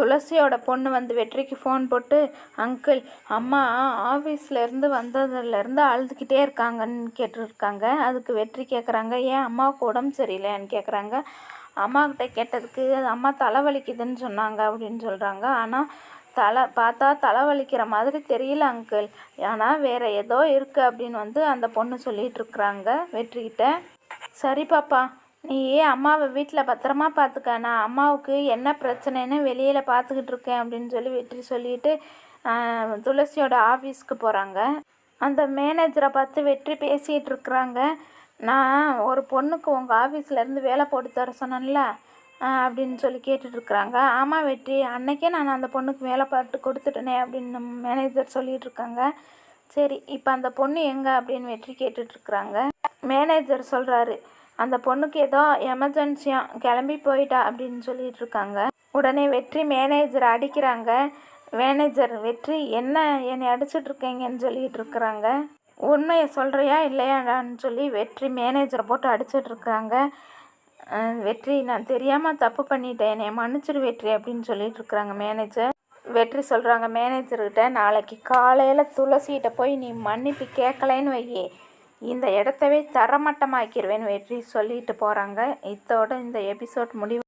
துளசியோட பொண்ணு வந்து வெற்றிக்கு ஃபோன் போட்டு அங்கிள் அம்மா ஆஃபீஸ்லேருந்து வந்ததுலேருந்து அழுதுகிட்டே இருக்காங்கன்னு கேட்டிருக்காங்க. அதுக்கு வெற்றி கேட்குறாங்க ஏன் அம்மாவுக்கு உடம்பு சரியில்லைன்னு கேட்குறாங்க அம்மாக்கிட்ட கேட்டதுக்கு அம்மா தலைவலிக்குதுன்னு சொன்னாங்க அப்படின்னு சொல்கிறாங்க ஆனால் தலை பார்த்தா தலைவலிக்கிற மாதிரி தெரியல அங்கிள். ஆனால் வேறு ஏதோ இருக்குது அப்படின்னு வந்து அந்த பொண்ணு சொல்லிகிட்டு இருக்கிறாங்க வெற்றிக்கிட்ட சரி பாப்பா நீ அம்மாவை வீட்டில் பத்திரமா பார்த்துக்க நான் அம்மாவுக்கு என்ன பிரச்சனைன்னு வெளியில் பார்த்துக்கிட்டு இருக்கேன் அப்படின்னு சொல்லி வெற்றி சொல்லிட்டு துளசியோட ஆஃபீஸ்க்கு போகிறாங்க அந்த மேனேஜரை பார்த்து வெற்றி பேசிகிட்டு இருக்கிறாங்க. நான் ஒரு பொண்ணுக்கு உங்கள் ஆஃபீஸ்லேருந்து வேலை போட்டு தர சொன்னேன்ல அப்படின்னு சொல்லி கேட்டுட்ருக்குறாங்க ஆமாம் வெற்றி அன்னைக்கே நான் அந்த பொண்ணுக்கு வேலை பார்த்து கொடுத்துட்டேனே அப்படின்னு மேனேஜர் சொல்லிட்டு இருக்காங்க. சரி இப்போ அந்த பொண்ணு எங்கே அப்படின்னு வெற்றி கேட்டுட்ருக்குறாங்க மேனேஜர் சொல்கிறாரு அந்த பொண்ணுக்கு ஏதோ எமர்ஜென்சியாக கிளம்பி போயிட்டா அப்படின்னு சொல்லிட்டு இருக்காங்க உடனே வெற்றி மேனேஜர் அடிக்கிறாங்க. மேனேஜர் வெற்றி என்ன என்னை அடிச்சிட்டு இருக்கீங்கன்னு சொல்லிட்டு இருக்கிறாங்க உண்மையை சொல்கிறியா இல்லையாடான்னு சொல்லி வெற்றி மேனேஜரை போட்டு அடிச்சிட்டு இருக்கிறாங்க வெற்றி நான் தெரியாமல் தப்பு பண்ணிட்டேன். என்னை மன்னிச்சிடு வெற்றி அப்படின்னு சொல்லிட்டு இருக்கிறாங்க மேனேஜர் வெற்றி சொல்கிறாங்க மேனேஜர்கிட்ட நாளைக்கு காலையில் துளசிகிட்ட போய் நீ மன்னிப்பு கேட்கலைன்னு வையே. இந்த இடத்தவே தரமட்டமாக்கிடுவேன்னு வெற்றி சொல்லிட்டு போகிறாங்க இதோட இந்த எபிசோட் முடிவு